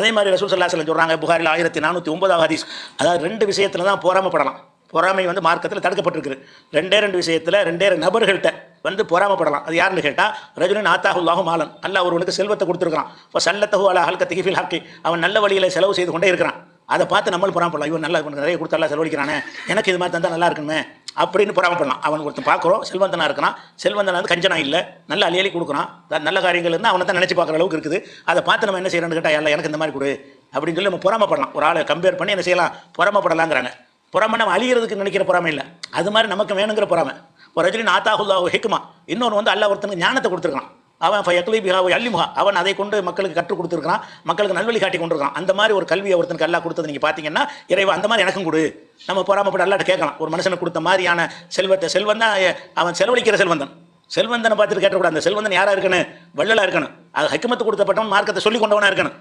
அதே மாதிரி ரசூல் சல்லா சொல்லம் சொல்கிறாங்க புகாரில் ஆயிரத்தி நானூற்றி ஒன்பதாவது ஹதீஸ். அதாவது ரெண்டு விஷயத்தில் தான் பொறாமப்படலாம் பொறாமை வந்து மார்க்கத்தில் தடுக்கப்பட்டிருக்கு ரெண்டே ரெண்டு விஷயத்தில் ரெண்டே ரெண்டு நபர்கள்ட்ட வந்து பொறாமப்படலாம் அது யாருன்னு கேட்டால் ரஜுலின் ஆத்தாஹுல்லாஹு மாலன். அல்ல ஒருவனுக்கு செல்வத்தை கொடுத்துருக்கான் இப்போ சல்லத்தகு அலா ஹல்கத்திகி ஃபில் ஹாக்கி. அவன் நல்ல வழியில் செலவு செய்து கொண்டே இருக்கிறான். அதை பார்த்து நம்மளும் பொறாமப்படலாம் இவன் நல்லா நிறைய கொடுத்து செலவழிக்கிறானே. எனக்கு இது மாதிரி தந்தால் நல்லா இருக்குமே அப்படின்னு பொறாமப்படலாம் அவன் ஒருத்தன் பார்க்குறோம் செல்வந்தனா இருக்கிறான். செல்வந்தனா வந்து கஞ்சனா இல்லை. நல்ல அலியலி கொடுக்குறான். நல்ல காரியங்கள் இருந்தால் அவனை தான் நினச்சி பார்க்குற அளவுக்கு இருக்குது. அதை பார்த்து நம்ம என்ன செய்யறோம்னு கேட்டால் இல்லை எனக்கு இந்த மாதிரி கொடு. அப்படின்னு சொல்லி நம்ம பொறாமப்படலாம் ஒரு ஆளை கம்பேர் பண்ணி என்ன செய்யலாம்? பொறாமப்படலாங்கிறாங்க பொறாமை நம்ம அழியிறதுக்கு நினைக்கிற பொறாமை இல்லை. அது மாதிரி நமக்கு வேணுங்கிற பொறாமை. ஒரு ரஜினி ஆத்தாஹுல்லா ஹிக்மா. இன்னொன்று வந்து அல்லா ஒருத்தனுக்கு ஞானத்தை கொடுத்துருக்கான். அவன் எக்லி பிஹாவை அல்லிமுகா அவன் அதை கொண்டு மக்களுக்கு கற்றுக் கொடுத்துருக்கான் மக்களுக்கு நல்வழி காட்டி கொண்டிருக்கான் அந்த மாதிரி ஒரு கல்வியை ஒருத்தனுக்கு எல்லாம் கொடுத்தது நீங்கள் பார்த்தீங்கன்னா இறைவா அந்த மாதிரி எனக்கும் கொடு. நம்ம பொறாமப்பட்டு அல்லாட்ட கேட்கலாம். ஒரு மனுஷனுக்கு கொடுத்த மாதிரியான செல்வத்தை செல்வம் தான் அவன் செலவழிக்கிற செல்வந்தன். செல்வந்தனை பார்த்துட்டு கேட்டக்கூடாது. அந்த செல்வந்தன் யாராக இருக்கணும்? வள்ளலாக இருக்கணும். அது ஹக்கிமத்து கொடுத்தப்பட்டவன் மார்க்கத்தை சொல்லி கொண்டவனாக இருக்கணும்.